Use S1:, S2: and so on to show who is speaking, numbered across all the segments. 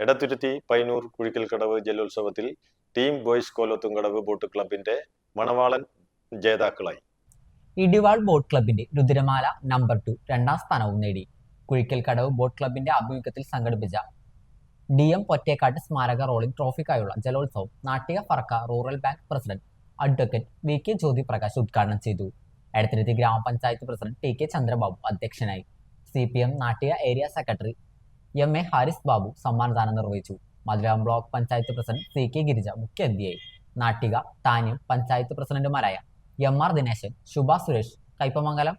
S1: എടത്തുരുത്തി പൈനൂർ കുഴിക്കൽക്കടവ് ജലോത്സവത്തിൽ team boys Kolathumkadavu boat ക്ലബിന്റെ മണവാളൻ ജേതാക്കളായി.
S2: ഇടിവാൾ ബോട്ട് ക്ലബിന്റെ രുദ്രമാല നമ്പർ ടു രണ്ടാം സ്ഥാനവും നേടി. കുഴിക്കൽക്കടവ് ബോട്ട് ക്ലബിന്റെ ആഭിമുഖ്യത്തിൽ സംഘടിപ്പിച്ച ഡി എം പൊറ്റേക്കാട്ട് സ്മാരക റോളിംഗ് ട്രോഫിക്കായുള്ള ജലോത്സവം Nattika Farakka rural bank president advocate V K Jyothi Prakash ഉദ്ഘാടനം ചെയ്തു. എടത്തിരുത്തി ഗ്രാമപഞ്ചായത്ത് പ്രസിഡന്റ് ടി കെ ചന്ദ്രബാബു അധ്യക്ഷനായി. C P M Nattika area secretary M A Haris Babu സമ്മാനദാനം നിർവഹിച്ചു. മധുരം block panchayat president C K Girija മുഖ്യാതിഥിയായി നാട്ടിക താന്യം പഞ്ചായത്ത് പ്രസിഡന്റുമാരായ M R Dineshan Subha Suresh Kaipamangalam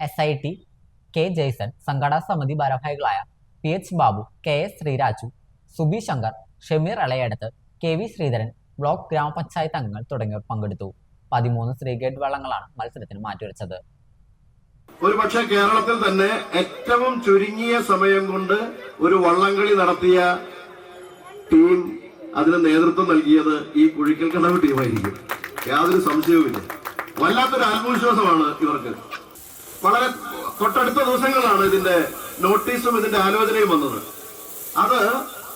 S2: S I T K Jaison സംഘടനാ സമിതി ഭാരവാഹികളായ P H Babu K S Sreeraju Subi Shankar Shemeer Elayadath K V Sreedharan block ഗ്രാമപഞ്ചായത്ത് അംഗങ്ങൾ തുടങ്ങിയവർ പങ്കെടുത്തു. പതിമൂന്ന് ശ്രീഗേറ്റ് വള്ളങ്ങളാണ് മത്സരത്തിന് മാറ്റിവെച്ചത്.
S3: ഒരു പക്ഷെ കേരളത്തിൽ തന്നെ ഏറ്റവും ചുരുങ്ങിയ സമയം കൊണ്ട് ഒരു വള്ളംകളി നടത്തിയ ടീം അതിന് നേതൃത്വം നൽകിയത് ഈ കുഴിക്കൽ കടവ് ടീമായിരിക്കും. യാതൊരു സംശയവുമില്ല. വല്ലാത്തൊരു ആത്മവിശ്വാസമാണ് ഇവർക്ക്. വളരെ തൊട്ടടുത്ത ദിവസങ്ങളാണ് ഇതിന്റെ നോട്ടീസും ഇതിന്റെ ആലോചനയും വന്നത്. അത്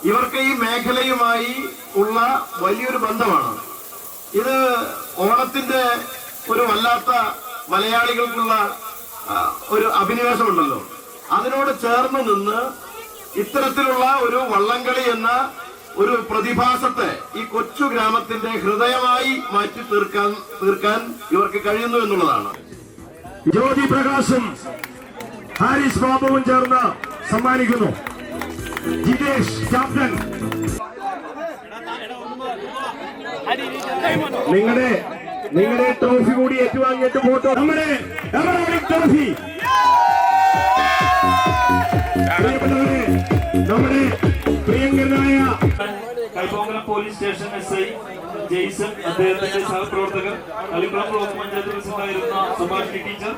S3: ഇവർക്ക് ഈ മേഖലയുമായി ഉള്ള വലിയൊരു ബന്ധമാണ്. ഇത് ഓണത്തിന്റെ ഒരു വല്ലാത്ത മലയാളികൾക്കുള്ള ഒരു അഭിനിവേശമുണ്ടല്ലോ. അതിനോട് ചേർന്ന് നിന്ന് ഇത്തരത്തിലുള്ള ഒരു വള്ളംകളി എന്ന ഒരു പ്രതിഭാസത്തെ ഈ കൊച്ചു ഗ്രാമത്തിന്റെ ഹൃദയമായി മാറ്റി തീർക്കാൻ തീർക്കാൻ ഇവർക്ക് കഴിയുന്നു എന്നുള്ളതാണ്.
S4: ജ്യോതി പ്രകാശും ഹാരിസ് ബാബുവും ചേർന്ന് സമ്മാനിക്കുന്നു. ജിതേഷ് ക്യാപ്റ്റൻ. നിങ്ങളുടെ നിങ്ങളുടെ ട്രോഫി കൂടി ഏറ്റുവാങ്ങിയിട്ട് ഫോട്ടോ നമ്മുടെ പ്രിയപ്പെട്ടവരെ നമ്മുടെ പ്രിയങ്കരനായ
S5: Kaipamangalam police station S I Jaison അദ്ദേഹത്തിന്റെ സഹപ്രവർത്തകർ അലിക്കുളം ബ്ലോക്ക് പഞ്ചായത്ത് പ്രസിഡന്റായിരുന്ന സുഭാഷിണി ടീച്ചർ.